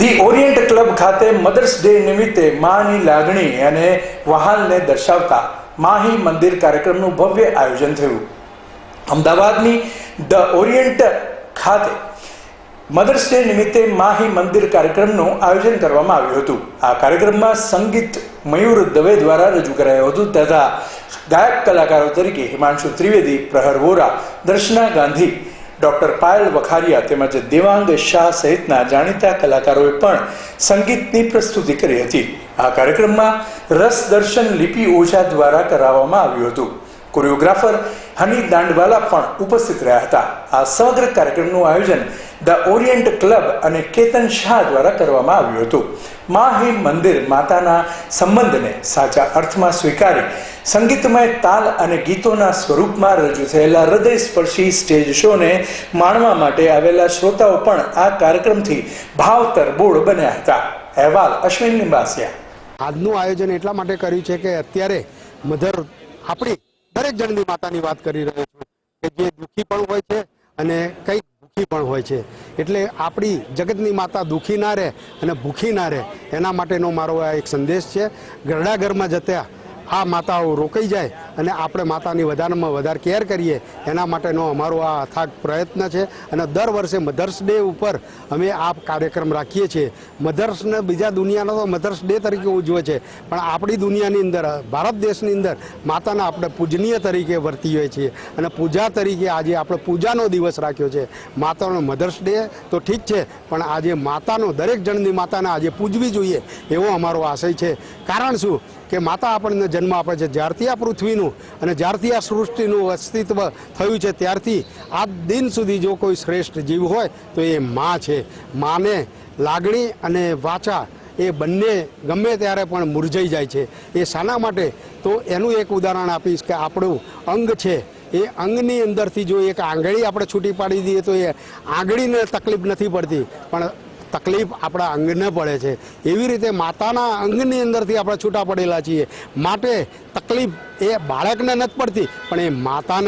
The Orient club ખાતે mothers day નિમિત્તે માની લાગણી અને વહાલને દર્શાવતા માહી મંદિર કાર્યક્રમનું ભવ્ય આયોજન થયું. અમદાવાદની ધ ઓરિયન્ટ ખાતે મધર્સ ડે નિમિત્તે માહી મંદિર કાર્યક્રમનું આયોજન કરવામાં આવ્યું હતું. આ કાર્યક્રમમાં સંગીત મયુર દવે દ્વારા રજૂ કરાયું હતું તથા ગાયક કલાકારો તરીકે હિમાંશુ ત્રિવેદી, પ્રહર વોરા, દર્શના ગાંધી ડોક્ટર પાયલ વખારિયા તેમજ દેવાંગ શાહ સહિતના જાણીતા કલાકારોએ પણ સંગીતની પ્રસ્તુતિ કરી હતી. આ કાર્યક્રમમાં રસ દર્શન લિપિ ઓઝા દ્વારા કરાવવામાં આવ્યું હતું. કોરિયોગ્રાફર હની દાંડવાલા પણ ઉપસ્થિત રહ્યા હતા. આ સમગ્ર કાર્યક્રમનું આયોજન ધ ઓરિયન્ટ ક્લબ અને કેતન શાહ દ્વારા કરવામાં આવ્યું હતું. માહી મંદિર માતાના સંબંધને સાચા અર્થમાં સ્વીકારી, સંગીતમય તાલ અને ગીતોના સ્વરૂપમાં રજૂ થયેલા હૃદય સ્પર્શી સ્ટેજ શોને માણવા માટે આવેલા શ્રોતાઓ પણ આ કાર્યક્રમથી ભાવતરબોળ બન્યા હતા. અહેવાલ અશ્વિન નિંબાસિયા આજનું આયોજન એટલા માટે કર્યું છે કે અત્યારે મધર આપણી દરેક જણની માતાની વાત કરી રહ્યો છું કે જે દુઃખી પણ હોય છે અને કંઈક પણ હોય છે. એટલે આપણી જગતની માતા દુઃખી ના રહે અને ભૂખી ના રહે, એના માટેનો મારો આ એક સંદેશ છે. ગરડાઘરમાં જતા આ માતાઓ રોકાઈ જાય અને આપણે માતાની વધારેમાં વધારે કેર કરીએ, એના માટેનો અમારો આ અથાગ પ્રયત્ન છે. અને દર વર્ષે મધર્સ ડે ઉપર અમે આ કાર્યક્રમ રાખીએ છીએ. મધર્સને બીજા દુનિયાનો તો મધર્સ ડે તરીકે ઉજવે છે. પણ આપણી દુનિયાની અંદર, ભારત દેશની અંદર માતાના આપણે પૂજનીય તરીકે વર્તીએ છીએ. અને પૂજા તરીકે આજે આપણે પૂજાનો દિવસ રાખ્યો છે. માતાનો મધર્સ ડે તો ઠીક છે, પણ આજે માતાનો દરેક જણની માતાને આજે પૂજવી જોઈએ એવો અમારો આશય છે. કારણ શું? કે માતા આપણને જન્મ આપે છે. જ્યારથી આ પૃથ્વીનું અને જ્યારથી આ સૃષ્ટિનું અસ્તિત્વ થયું છે, ત્યારથી આ દિન સુધી જો કોઈ શ્રેષ્ઠ જીવ હોય, તો એ મા છે. માને લાગણી અને વાચા એ બંને ગમે ત્યારે પણ મુરઝાઈ જાય છે. એ શાના માટે તો એનું એક ઉદાહરણ આપીશ કે આપણું અંગ છે, એ અંગની અંદરથી જો એક આંગળી આપણે છૂટી પાડી દઈએ તો એ આંગળીને તકલીફ નથી પડતી. પણ તકલીફ આપણા અંગને પડે છે. એવી રીતે માતાના અંગની અંદરથી આપણે છૂટા પડેલા છીએ. માટે તકલીફ એ બાળકને નથી પડતી, પણ એ માતાને